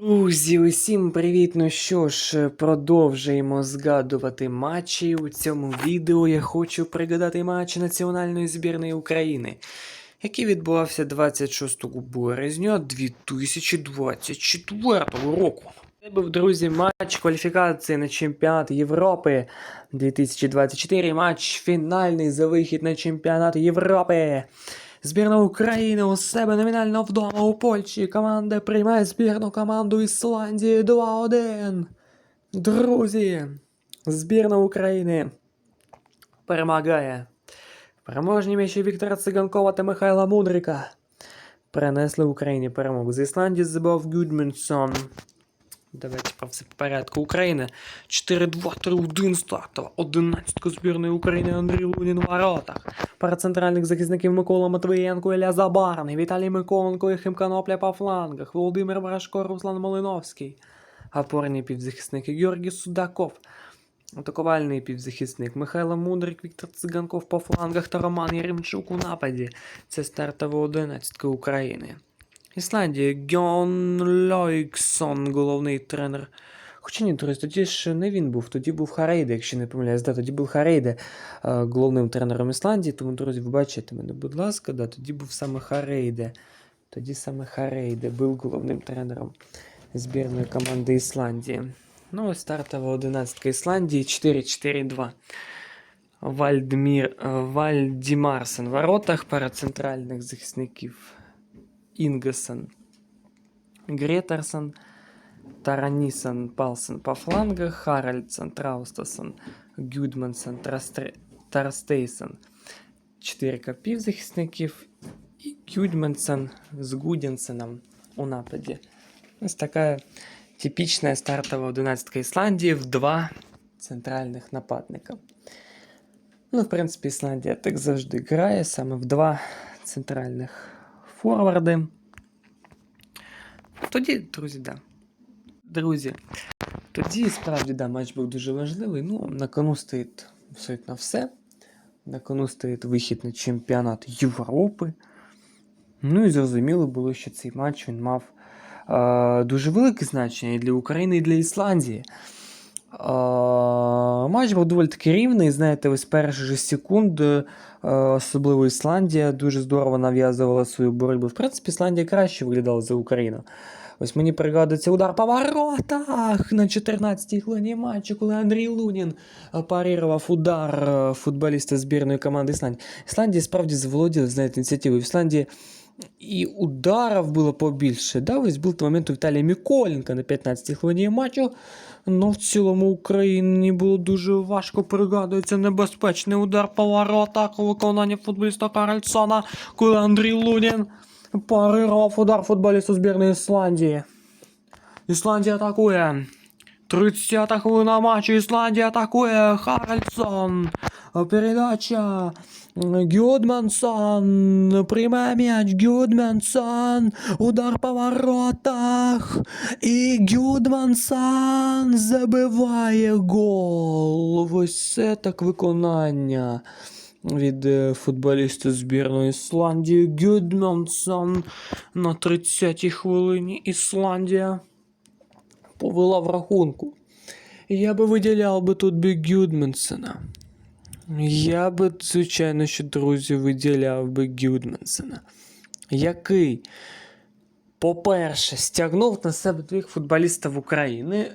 Друзі, усім привіт! Ну що ж, продовжуємо згадувати матчі. У цьому відео я хочу пригадати матч національної збірної України, який відбувався 26 березня 2024 року. Це був, друзі, матч кваліфікації на чемпіонат Європи 2024. Матч фінальний за вихід на чемпіонат Європи. Збірна України у себе номінально вдома у Польщі. Команда приймає збірну команду Ісландії 2-1. Друзі, збірна України перемагає. Переможні м'ячі Віктора Циганкова та Михайла Мудрика принесли Україні перемогу. З Ісландії забав Гудмунсон. Давайте по порядку. Україна 4-2-3-1 стартова. 11 збірної України Андрій Лунін в воротах. Пара центральних захисників Микола Матвієнко, Ілля Забарний, Віталій Миколенко і Химканопля по флангах, Володимир Брашко, Руслан Малиновський. Опорні півзахисники Георгій Судаков. Атакувальний півзахисник Михайло Мудрик, Віктор Циганков по флангах та Роман Єремчук у нападі. Це стартова одинадцятка України. Ісландія Гьон Лойксон, головний тренер. Хоча ні, друзі, тоді ж не він був, тоді був Харейде, якщо не помиляюсь, да, тоді був Харейде е, головним тренером Ісландії, тому, друзі, ви бачите мене, будь ласка, да, тоді був саме Харейде. Тоді саме Харейде був головним тренером збірної команди Ісландії. Ну, ось стартова одинадцятка Ісландії 4-4-2. Вальдмір, е, Вальдімарсен в воротах, пара центральних захисників Інгесен, Гретарсон, Таранісон, Палсен по флангах, Харальдсон, Траустасон, Гюдмансон, Трастре- Тарстейсон. Чотирка півзахисників і Гюдмансон з Гудінсеном у нападі. Ось така типічна стартова одинадцятка Ісландії в два центральних нападника. Ну, в принципі, Ісландія так завжди грає, саме в два центральних форварди. Тоді, друзі, да. Друзі, тоді справді да, матч був дуже важливий. Ну, на кону стоїть абсолютно все. На кону стоїть вихід на чемпіонат Європи. Ну і зрозуміло було, що цей матч він мав е, дуже велике значення і для України, і для Ісландії. Матч був доволі таки рівний. Знаєте, ось перші ж секунд, особливо Ісландія, дуже здорово нав'язувала свою боротьбу. В принципі, Ісландія краще виглядала за Україну. Ось мені пригадується удар по воротах на 14-й хвилині матчу, коли Андрій Лунін парірував удар футболіста збірної команди Ісландії. Ісландія справді заволоділа, знаєте, ініціативою. В Ісландії і ударів було побільше. Да, ось був момент у Віталія Міколенка на 15-й хвилині матчу. Ну, в цілому Україні було дуже важко пригадується небезпечний удар по воротах у виконанні футболіста Карельсона, коли Андрій Лунін парирував удар футболіста збірної Ісландії. Ісландія атакує. 30-та хвилина матчу. Ісландія атакує. Харальдсон. Передача. Гюдмансон. Приймає м'яч. Гюдмансон. Удар по воротах. І Гюдмансон забиває гол. Ось це так виконання від е, футболіста збірної Ісландії Гюдмансон на 30-й хвилині Ісландія повела в рахунку. Я би виділяв би тут би Гюдмансена. Я би, звичайно, що, друзі, виділяв би Гюдмансена. Який, по-перше, стягнув на себе двох футболістів України.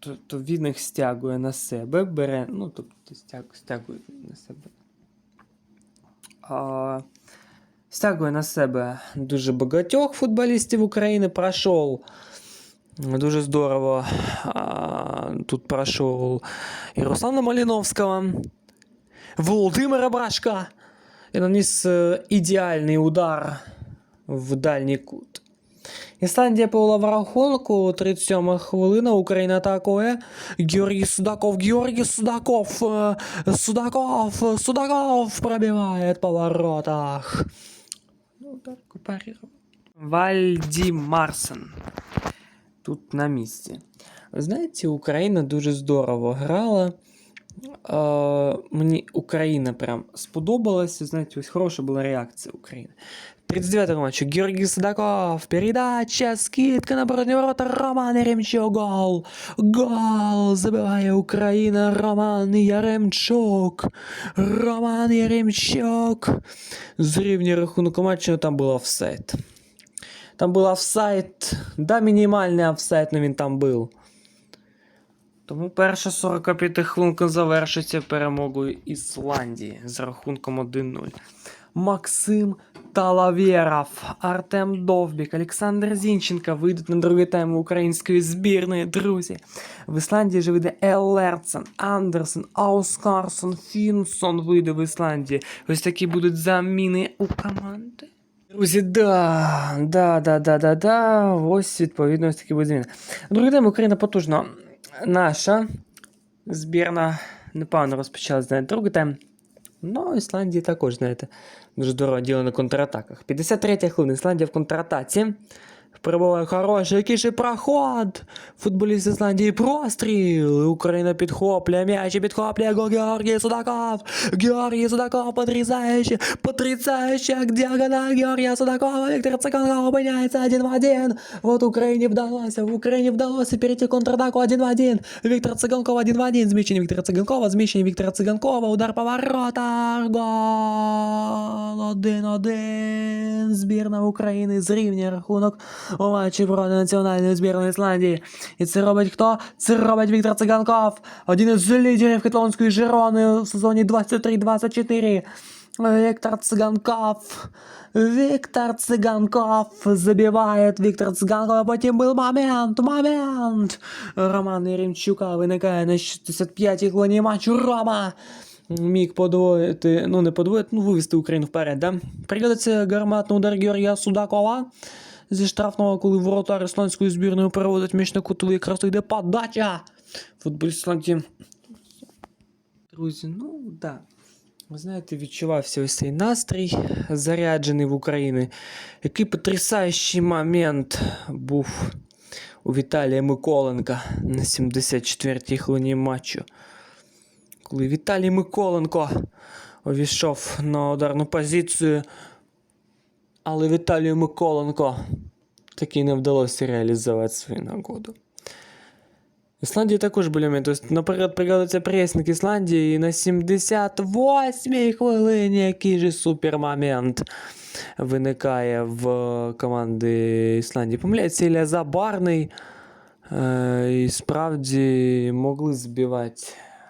Тобто він їх стягує на себе, бере, ну, тобто стяг, стягує на себе. А, стягує на себе дуже багатьох футболістів України. Пройшов дуже здорово. А, тут пройшов і Руслана Маліновського, Володимира Брашка. І наніс е, ідеальний удар в дальній кут. Ісландія повела в рахунку, 37 хвилина, Україна атакує. Георгій Судаков, Георгій Судаков, е, Судаков, Судаков пробиває по воротах. Ну, так, парировал. Вальді Марсен. Тут на місці. Знаєте, Україна дуже здорово грала. Е, мені Україна прям сподобалася. Знаєте, ось хороша була реакція України. 39 матчу Георгий Судаков. Передача, скидка на порожні ворота. Роман Яремчук. Гол. Гол. Забиває Україна. Роман Яремчук. Роман Яремчук. Зрівнює рахунок матчу, но там був офсайд. Там був офсайд. Да, мінімальний офсайд, но він там був. Тому перша 45 хвилинка завершиться перемогою Ісландії з рахунком 1-0. Максим Талавєров, Артем Довбік, Олександр Зінченко вийдуть на другий тайм української збірної, друзі. В Ісландії же вийде Елерцен, Андерсен, Аускарсон, Фінсон вийде в Ісландії. Ось такі будуть заміни у команди. Друзі, да, да, да, да, да, да. Ось відповідно ось такі буде зміни. Другий день Україна потужно. Наша збірна непевно розпочала знаєте, другий тайм. Ну, Ісландії також, знаєте, дуже здорово діло на контратаках. 53 хвилина, Ісландія в контратаці. Перебуває хороший, який же проход. Футболіст Ісландії простріл. Україна підхоплює м'яч і підхоплює гол Георгій Судаков. Георгій Судаков потрясаючий, потрясаючий, як діагональ Георгія Судакова. Віктор Циканков опиняється один в один. Вот Україні вдалося, в Україні вдалося перейти контратаку один в один. Віктор Циганков один в один. Зміщення Віктора Циганкова, зміщення Віктора Циганкова, удар по воротах. Гол 1-1. Збірна України зрівнює рахунок у матчі проти національної збірної Ісландії. І це робить хто? Це робить Віктор Циганков, один із лідерів каталонської Жирони у сезоні 23-24. Віктор Циганков. Віктор Циганков забивает Віктор Циганков, а потім був момент, момент. Роман Єремчука виникає на 65-й хвилині матчу Рома. Міг подвоїти, ну не подвоїти, ну вивести Україну вперед, да? Пригодиться гарматний удар Георгія Судакова зі штрафного, коли воротар ісландської збірної переводить м'яч на кутовий, якраз йде подача. Футболіст Ісландії. Друзі, ну да. Ви знаєте, відчувався ось цей настрій, заряджений в Україні. Який потрясаючий момент був у Віталія Миколенка на 74-й хвилині матчу. Коли Віталій Миколенко увійшов на ударну позицію, але Віталію Миколенко таки не вдалося реалізувати свою нагоду. Ісландії також були. Тобто, наприклад, пригадується пресник Ісландії і на 78-й хвилині який же супермомент виникає в команди Ісландії. Помиляється Ілля Забарний. Е, і справді могли збивати,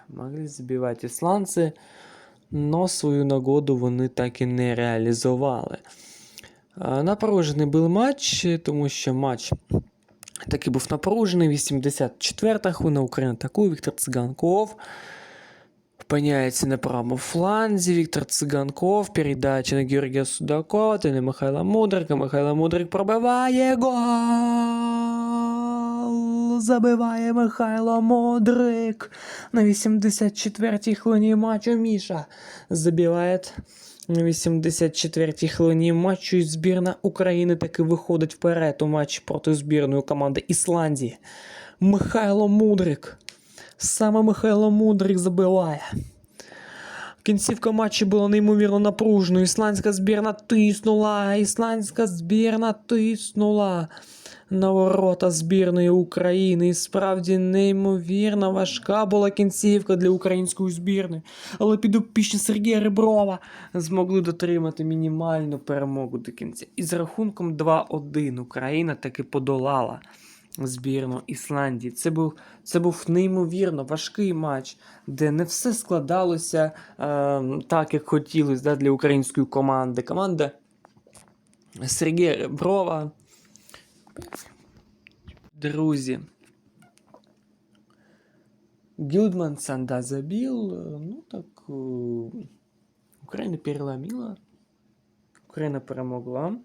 могли збивати ісландці, але свою нагоду вони так і не реалізували. Напружений був матч, тому що матч таки був напружений. 84-та хвилина Україна атакує. Віктор Циганков опиняється на правому фланзі. Віктор Циганков. Передача на Георгія Судакова. Та на Михайла Мудрика. Михайло Мудрик пробиває гол. Забиває Михайло Мудрик. На 84-й хвилині матчу Міша забиває на 84-й хвилині матчу і збірна України таки виходить вперед у матчі проти збірної команди Ісландії. Михайло Мудрик. Саме Михайло Мудрик забиває. Кінцівка матчу була неймовірно напруженою. Ісландська збірна тиснула. Ісландська збірна тиснула на ворота збірної України. І справді неймовірно важка була кінцівка для української збірної. Але підопічні Сергія Реброва змогли дотримати мінімальну перемогу до кінця. І з рахунком 2-1 Україна таки подолала збірну Ісландії. Це був, це був неймовірно важкий матч, де не все складалося е, так, як хотілося да, для української команди. Команда Сергія Реброва. Друзі. Гюдман Санда забил. э, Ну так э, Україна переломила. Україна перемогла.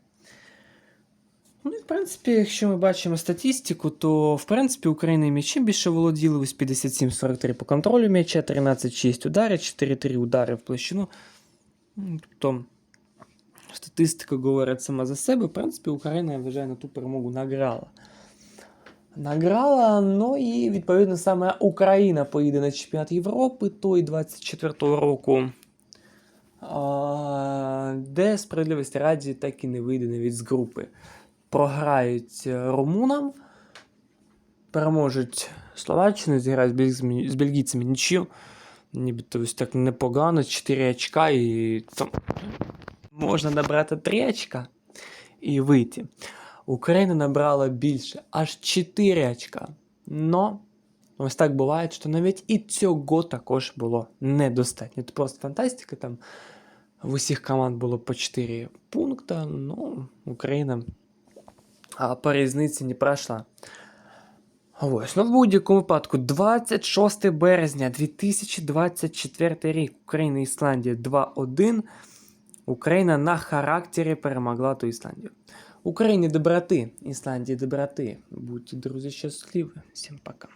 Ну і в принципі, якщо ми бачимо статистику, то в принципі Україна м'ячем більше володіли ось 57-43 по контролю м'яча, 13-6 ударів, 4-3 удари в площину. Ну, Тобто статистика говорить сама за себе. В принципі, Україна, я вважаю, на ту перемогу награла. Награла, ну і відповідно саме Україна поїде на чемпіонат Європи той 24-го року. Де справедливості раді так і не вийде навіть з групи. Програють е, румунам, переможуть Словаччину, зіграють з бельгійцями- нічию. Нібито ось так непогано, 4 очка і там можна набрати 3 очка і вийти. Україна набрала більше, аж 4 очка. Но ось так буває, що навіть і цього також було недостатньо. Це просто фантастика. Там в усіх команд було по 4 пункта. Ну, Україна по різниці не пройшла. Ось, ну в будь-якому випадку, 26 березня 2024 рік. Україна Ісландія 2-1. Україна на характері перемогла ту Ісландію. Україні доброти, Ісландії доброти. Будьте, друзі, щасливі. Всім пока.